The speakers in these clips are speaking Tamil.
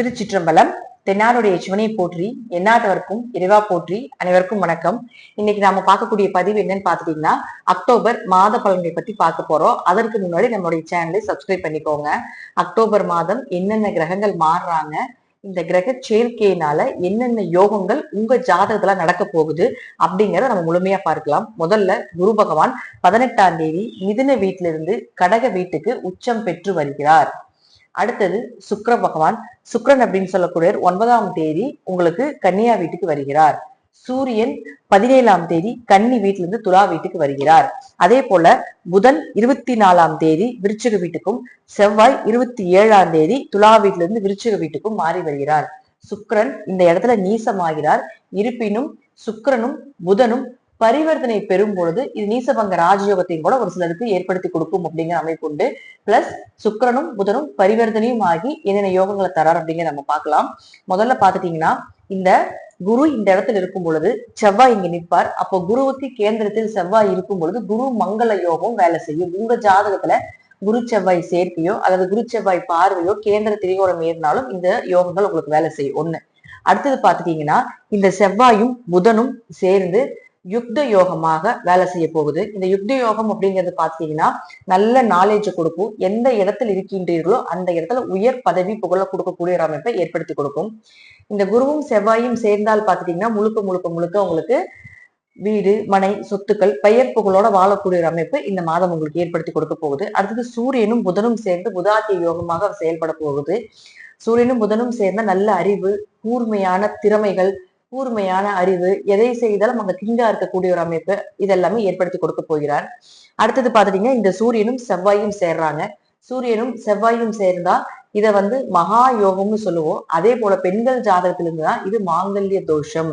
திருச்சிற்றம்பலம் தென்னாருடைய சிவனை போற்றி எந்நாட்டவர்க்கும் இறைவா போற்றி அனைவருக்கும் வணக்கம். இன்னைக்கு நாம பார்க்கக்கூடிய பதிவு என்னன்னு பாத்துட்டீங்கன்னா அக்டோபர் மாத பலன்களை பத்தி பார்க்க போறோம். அதற்கு முன்னாடி நம்மளுடைய சேனலை சப்ஸ்கிரைப் பண்ணிக்கோங்க. அக்டோபர் மாதம் என்னென்ன கிரகங்கள் மாறுறாங்க இந்த கிரக சேர்க்கையினால என்னென்ன யோகங்கள் உங்க ஜாதகத்துல நடக்க போகுது அப்படிங்கறத நம்ம முழுமையா பார்க்கலாம். முதல்ல குரு பகவான் பதினெட்டாம் தேதி மிதுன வீட்டிலிருந்து கடக வீட்டுக்கு உச்சம் பெற்று வருகிறார். அடுத்தது சுக்கர பகவான். சுக்கரன் அப்படின்னு சொல்லக்கூடிய ஒன்பதாம் தேதி உங்களுக்கு கன்னியா வீட்டுக்கு வருகிறார். சூரியன் பதினேழாம் தேதி கன்னி வீட்டிலிருந்து துலா வீட்டுக்கு வருகிறார். அதே போல புதன் இருபத்தி நாலாம் தேதி விருச்சிக வீட்டுக்கும் செவ்வாய் இருபத்தி ஏழாம் தேதி துலா வீட்டிலிருந்து விருச்சிக வீட்டுக்கும் மாறி வருகிறார். சுக்கரன் இந்த இடத்துல நீசமாகிறார். இருப்பினும் சுக்கரனும் புதனும் பரிவர்த்தனை பெறும் பொழுது இது நீசபங்க ராஜயோகத்தையும் கூட ஒரு சிலருக்கு ஏற்படுத்தி கொடுக்கும் அப்படிங்கிற அமைப்பு உண்டு. பிளஸ் சுக்கிரனும் புதனும் பரிவர்த்தனையும் ஆகி என்னென்ன யோகங்களை தரார் அப்படிங்கிற நம்ம பார்க்கலாம். முதல்ல பாத்துட்டீங்கன்னா இந்த குரு இந்த இடத்துல இருக்கும் பொழுது செவ்வாய் இங்க நிற்பார். அப்போ குருவுக்கு கேந்திரத்தில் செவ்வாய் இருக்கும் பொழுது குரு மங்கள யோகம் வேலை செய்யும். உங்க ஜாதகத்துல குரு செவ்வாய் சேர்க்கையோ அல்லது குரு செவ்வாய் பார்வையோ கேந்திர திரிகோணம் ஏறினாலும் இந்த யோகங்கள் உங்களுக்கு வேலை செய்யும். ஒண்ணு. அடுத்தது பாத்துட்டீங்கன்னா இந்த செவ்வாயும் புதனும் சேர்ந்து யுக்த யோகமாக வேலை செய்ய போகுது. இந்த யுக்த யோகம் அப்படிங்கிறது பாத்தீங்கன்னா நல்ல நாலேஜ் கொடுக்கும். எந்த இடத்துல இருக்கின்றீர்களோ அந்த இடத்துல உயர் பதவி புகழ கொடுக்கக்கூடிய ஒரு அமைப்பை ஏற்படுத்தி கொடுக்கும். இந்த குருவும் செவ்வாயும் சேர்ந்தால் பாத்துட்டீங்கன்னா முழுக்க முழுக்க முழுக்க உங்களுக்கு வீடு மனை சொத்துக்கள் பெயர் புகழோட வாழக்கூடிய ஒரு அமைப்பு இந்த மாதம் உங்களுக்கு ஏற்படுத்தி கொடுக்க போகுது. அடுத்தது சூரியனும் புதனும் சேர்ந்து புதாத்திய யோகமாக செயல்பட போகுது. சூரியனும் புதனும் சேர்ந்த நல்ல அறிவு கூர்மையான திறமைகள் கூர்மையான அறிவு எதை செய்தாலும் அங்க திண்டா இருக்கக்கூடிய ஒரு அமைப்பு இதெல்லாமே ஏற்படுத்தி கொடுக்க போகிறார். அடுத்தது பாத்துட்டீங்கன்னா இந்த சூரியனும் செவ்வாயும் சேர்றாங்க. சூரியனும் செவ்வாயும் சேர்ந்தா இத வந்து மகா யோகம்னு சொல்லுவோம். அதே போல பெண்கள் ஜாதகத்திலிருந்து தான் இது மாங்கல்ய தோஷம்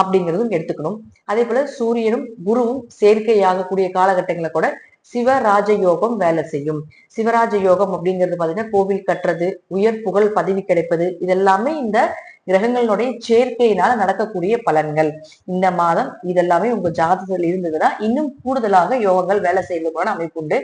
அப்படிங்கிறதும் எடுத்துக்கணும். அதே போல சூரியனும் குருவும் சேர்க்கையாகக்கூடிய காலகட்டங்களை கூட சிவராஜ யோகம் வேலை செய்யும். சிவராஜ யோகம் அப்படிங்கிறது பாத்தீங்கன்னா கோவில் கட்டுறது உயர் புகழ் பதவி கிடைப்பது இதெல்லாமே இந்த கிரகங்களுடைய சேர்க்கையினால நடக்கக்கூடிய பலன்கள். இந்த மாதம் இதெல்லாமே உங்க ஜாதகத்தில் இருந்ததுன்னா இன்னும் கூடுதலாக யோகங்கள் வேலை செய்வதற்கான அமைப்பு உண்டு.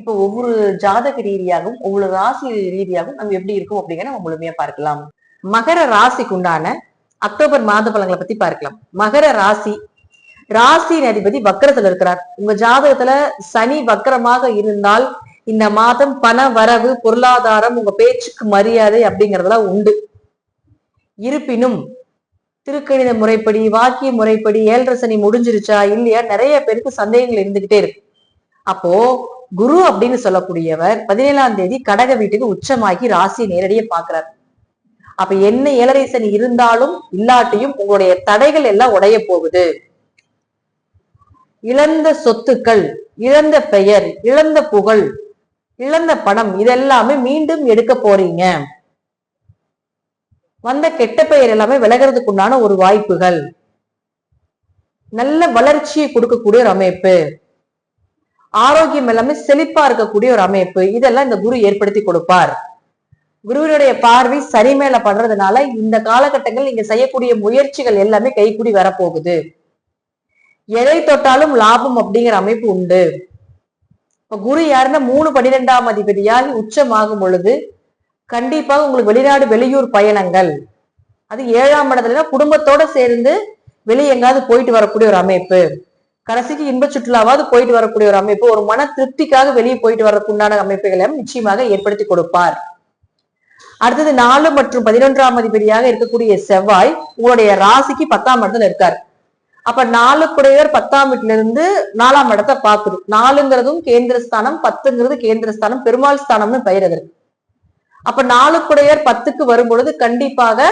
இப்போ ஒவ்வொரு ஜாதக ரீதியாகவும் ஒவ்வொரு ராசி ரீதியாகவும் நம்ம எப்படி இருக்கும் அப்படிங்கிற நம்ம முழுமையா பார்க்கலாம். மகர ராசிக்கு உண்டான அக்டோபர் மாத பலன்களை பத்தி பார்க்கலாம். மகர ராசி ராசியின் அதிபதி வக்கரத்துல இருக்கிறார். உங்க ஜாதகத்துல சனி வக்கரமாக இருந்தால் இந்த மாதம் பண வரவு பொருளாதாரம் உங்க பேச்சுக்கு மரியாதை அப்படிங்கறதெல்லாம் உண்டு. இருப்பினும் திருக்கணித முறைப்படி வாக்கிய முறைப்படி ஏழரை சனி முடிஞ்சிருச்சா இல்லையா? நிறைய பேருக்கு சந்தேகங்கள் இருந்துகிட்டே இருக்கு. அப்போ குரு அப்படின்னு சொல்லக்கூடியவர் பதினேழாம் தேதி கடக வீட்டுக்கு உச்சமாகி ராசியை நேரடியா பாக்குறாரு அப்ப என்ன ஏழரை சனி இருந்தாலும் இல்லாட்டியும் உங்களுடைய தடைகள் எல்லாம் உடைய போகுது. இழந்த சொத்துக்கள் இழந்த பெயர் இழந்த புகழ் இழந்த பணம் இதெல்லாமே மீண்டும் எடுக்க போறீங்க. வந்த கெட்ட பெயர் எல்லாமே விலகிறதுக்கு உண்டான ஒரு வாய்ப்புகள். நல்ல வளர்ச்சியை கொடுக்கக்கூடிய ஒரு அமைப்பு. ஆரோக்கியம் எல்லாமே செழிப்பா இருக்கக்கூடிய ஒரு அமைப்பு. இதெல்லாம் இந்த குரு ஏற்படுத்தி கொடுப்பார். குருவினுடைய பார்வை சரி மேல படுறதுனால இந்த காலகட்டங்கள் நீங்க செய்யக்கூடிய முயற்சிகள் எல்லாமே கைக்கூடி வரப்போகுது. எதை தொட்டாலும் லாபம் அப்படிங்கிற அமைப்பு உண்டு. இப்ப குரு யாருன்னா மூணு பனிரெண்டாம் அதிபதியாகி உச்சமாகும் பொழுது கண்டிப்பாக உங்களுக்கு வெளிநாடு வெளியூர் பயணங்கள். அது ஏழாம் இடத்துல குடும்பத்தோட சேர்ந்து வெளியே எங்காவது போயிட்டு வரக்கூடிய ஒரு அமைப்பு. கடைசிக்கு இன்ப சுற்றுலாவாவது போயிட்டு வரக்கூடிய ஒரு அமைப்பு. ஒரு மன திருப்திக்காக வெளியே போயிட்டு வரக்குண்டான அமைப்புகளை நிச்சயமாக ஏற்படுத்தி கொடுப்பார். அடுத்தது நாலு மற்றும் பதினொன்றாம் அதிபதியாக இருக்கக்கூடிய செவ்வாய் உங்களுடைய ராசிக்கு பத்தாம் இடத்துல இருக்கார். அப்ப நாலுக்குடையவர் பத்தாம் வீட்டுல இருந்து நாலாம் இடத்தை பாக்குது நாலுங்கிறதும் கேந்திரஸ்தானம் பத்துங்கிறது கேந்திரஸ்தானம் பெருமாள் ஸ்தானம்னு பெயர் அதற்கு அப்ப நாளுக்குடையர் பத்துக்கு வரும் பொழுது கண்டிப்பாக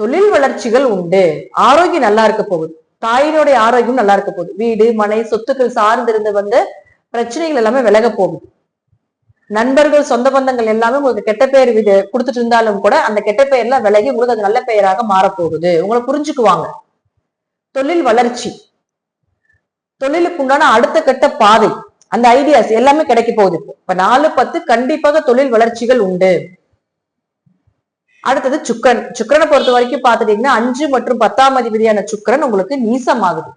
தொழில் வளர்ச்சிகள் உண்டு. ஆரோக்கியம் நல்லா இருக்க போகுது. தாயினுடைய ஆரோக்கியம் நல்லா இருக்க போகுது. வீடு மனை சொத்துக்கள் சார்ந்திருந்து வந்து பிரச்சனைகள் எல்லாமே விலக போகுது. நண்பர்கள் சொந்த பந்தங்கள் எல்லாமே உங்களுக்கு கெட்ட பெயர் இது கொடுத்துட்டு இருந்தாலும் கூட அந்த கெட்ட பெயர்லாம் விலகி உங்களுக்கு அது நல்ல பெயராக மாறப்போகுது. உங்களை புரிஞ்சுக்குவாங்க. தொழில் வளர்ச்சி. தொழிலுக்கு உண்டான அடுத்த கட்ட பாதை. அந்த ஐடியாஸ் எல்லாமே கிடைக்க போகுது இப்போ. இப்ப நாலு பத்து கண்டிப்பாக தொழில் வளர்ச்சிகள் உண்டு. அடுத்தது சுக்கரன். சுக்கரனை பொறுத்த வரைக்கும் பாத்துட்டீங்கன்னா அஞ்சு மற்றும் பத்தாம் அதிபதியான சுக்கரன் உங்களுக்கு நீசம் ஆகுது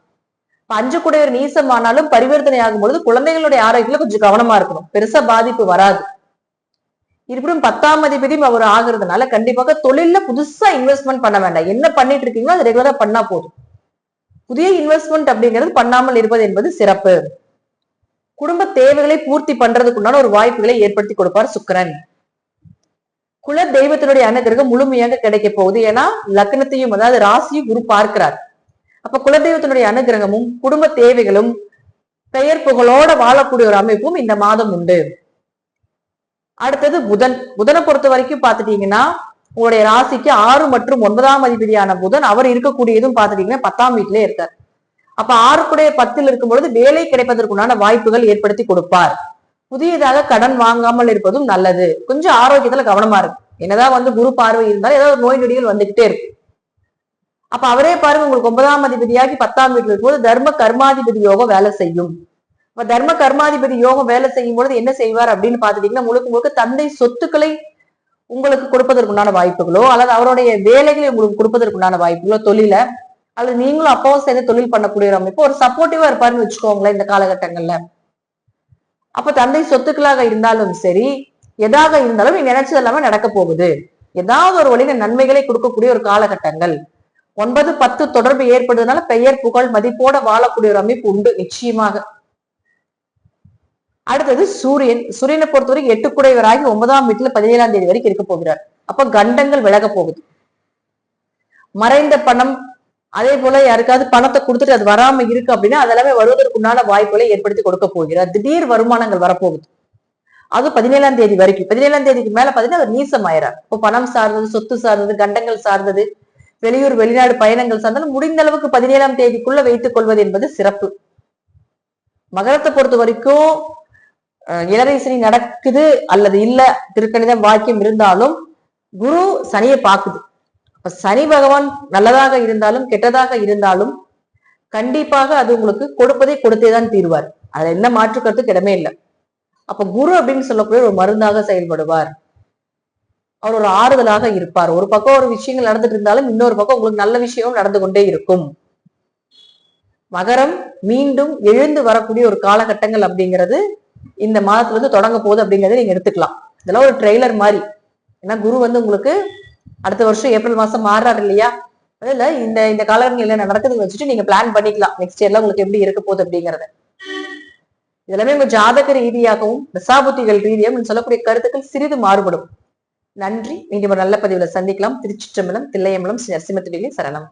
இப்ப அஞ்சு குடையர் நீசம் ஆனாலும் பரிவர்த்தனை ஆகும் பொழுது குழந்தைகளுடைய ஆரோக்கியத்துல கொஞ்சம் கவனமா இருக்கணும். பெருசா பாதிப்பு வராது. இருப்பினும் பத்தாம் அதிபதியும் அவர் ஆகுறதுனால கண்டிப்பாக தொழில புதுசா இன்வெஸ்ட்மெண்ட் பண்ண வேண்டாம். என்ன பண்ணிட்டு இருக்கீங்களோ அது ரெகுலரா பண்ணா போதும். புதிய இன்வெஸ்ட்மெண்ட் அப்படிங்கிறது பண்ணாமல் இருப்பது என்பது சிறப்பு. குடும்ப தேவைகளை பூர்த்தி பண்றதுக்குண்டான ஒரு வாய்ப்புகளை ஏற்படுத்தி கொடுப்பார் சுக்கரன். குல தெய்வத்தினுடைய அனுகிரகம் முழுமையாக கிடைக்க போகுது. ஏன்னா லக்னத்தையும் அதாவது ராசியும் குரு பார்க்கிறார். அப்ப குலதெய்வத்தினுடைய அனுகிரகமும் குடும்ப தேவைகளும் பெயர் புகழோட வாழக்கூடிய ஒரு அமைப்பும் இந்த மாதம் உண்டு. அடுத்தது புதன். புதனை பொறுத்த வரைக்கும் பாத்துட்டீங்கன்னா உங்களுடைய ராசிக்கு ஆறு மற்றும் ஒன்பதாம் அதிபதியான புதன் அவர் இருக்கக்கூடியதும் பாத்துட்டீங்கன்னா பத்தாம் வீட்டிலே இருக்கார். அப்ப ஆறுக்குடைய பத்தில் இருக்கும் பொழுது வேலை கிடைப்பதற்குண்டான வாய்ப்புகள் ஏற்படுத்தி கொடுப்பார். புதியதாக கடன் வாங்காமல் இருப்பதும் நல்லது. கொஞ்சம் ஆரோக்கியத்துல கவனமா இருக்கு என்னதான் வந்து குரு பார்வை இருந்தாலும் ஏதாவது நோய் நொடிகள் வந்துகிட்டே இருக்கு. அப்ப அவரே பாருங்க உங்களுக்கு ஒன்பதாம் அதிபதியாகி பத்தாம் வீட்டில் இருக்கும்போது தர்ம கர்மாதிபதி யோகம் வேலை செய்யும். இப்ப தர்ம கர்மாதிபதி யோகம் வேலை செய்யும் பொழுது என்ன செய்வார் அப்படின்னு பாத்துட்டீங்கன்னா முழுக்க முழுக்க தந்தை சொத்துக்களை உங்களுக்கு கொடுப்பதற்குண்டான வாய்ப்புகளோ அல்லது அவருடைய வேலைகளை உங்களுக்கு கொடுப்பதற்குண்டான வாய்ப்புகளோ தொழில அல்லது நீங்களும் அப்பாவும் சேர்ந்து தொழில் பண்ணக்கூடிய ஒரு அமைப்பு ஒரு சப்போர்ட்டிவா இருப்பாருன்னு வச்சுக்கோங்களேன் இந்த காலகட்டங்கள்ல. அப்ப தந்தை சொத்துக்களாக இருந்தாலும் சரி எதாக இருந்தாலும் நீ நினைச்சது எல்லாமே நடக்க போகுது. ஏதாவது ஒரு வழியில நன்மைகளை கொடுக்கக்கூடிய ஒரு காலகட்டங்கள். ஒன்பது பத்து தொடர்பு ஏற்படுறதுனால பெயர் புகழ் மதிப்போட வாழக்கூடிய ஒரு அமைப்பு உண்டு நிச்சயமாக. அடுத்தது சூரியன். சூரியனை பொறுத்தவரைக்கும் எட்டு எட்டுக்குடையவராகி ஒன்பதாம் வீட்டுல பதினேழாம் தேதி வரைக்கும் இருக்க போகிறார். அப்ப கண்டங்கள் விலக போகுது. மறைந்த பணம் அதே போல யாருக்காவது பணத்தை கொடுத்துட்டு அது வராம இருக்கு அப்படின்னா அதெல்லாமே வருவதற்குண்டான வாய்ப்புகளை ஏற்படுத்தி கொடுக்க போகிறார். திடீர் வருமானங்கள் வரப்போகுது. அது பதினேழாம் தேதி வரைக்கும். பதினேழாம் தேதிக்கு மேல பாத்தீங்கன்னா அவர் நீசம் ஆயிரார் இப்போ பணம் சார்ந்தது சொத்து சார்ந்தது கண்டங்கள் சார்ந்தது வெளியூர் வெளிநாடு பயணங்கள் சார்ந்தாலும் முடிந்த அளவுக்கு பதினேழாம் தேதிக்குள்ள வைத்துக் கொள்வது என்பது சிறப்பு. மகரத்தை பொறுத்த வரைக்கும் அஹ், நடக்குது அல்லது இல்ல திருக்கணிதம் வாக்கியம் இருந்தாலும் குரு சனியை பாக்குது சனி பகவான் நல்லதாக இருந்தாலும் கெட்டதாக இருந்தாலும் கண்டிப்பாக அது உங்களுக்கு கொடுப்பதை கொடுத்தே தான் தீர்வார். அதுல என்ன மாற்று கருத்து இடமே இல்லை. அப்ப குரு அப்படின்னு சொல்லக்கூடிய ஒரு மருந்தாக செயல்படுவார். அவர் ஒரு ஆறுதலாக இருப்பார். ஒரு பக்கம் ஒரு விஷயங்கள் நடந்துட்டு இருந்தாலும் இன்னொரு பக்கம் உங்களுக்கு நல்ல விஷயம் நடந்து கொண்டே இருக்கும். மகரம் மீண்டும் எழுந்து வரக்கூடிய ஒரு காலகட்டங்கள் அப்படிங்கிறது இந்த மாதத்துல இருந்து தொடங்க போகுது அப்படிங்கறத நீங்க எடுத்துக்கலாம். இதெல்லாம் ஒரு ட்ரெய்லர் மாதிரி. ஏன்னா குரு வந்து உங்களுக்கு அடுத்த வருஷம் ஏப்ரல் மாசம் மாறுறாரு இல்லையா? அதுல இந்த இந்த காலகட்டங்கள் என்ன நடக்குதுன்னு வச்சுட்டு நீங்க பிளான் பண்ணிக்கலாம். நெக்ஸ்ட் இயர்ல உங்களுக்கு எப்படி இருக்க போகுது அப்படிங்கறத. இதெல்லாமே உங்க ஜாதக ரீதியாகவும் தசாபுத்திகள் ரீதியாகவும் சொல்லக்கூடிய கருத்துக்கள் சிறிது மாறுபடும். நன்றி. மீண்டும் ஒரு நல்ல பதிவுல சந்திக்கலாம். திருச்சிற்றம்பலம் தில்லையம்பலம் ஸ்ரீ நரசிம்மத்துடைய சரணம்.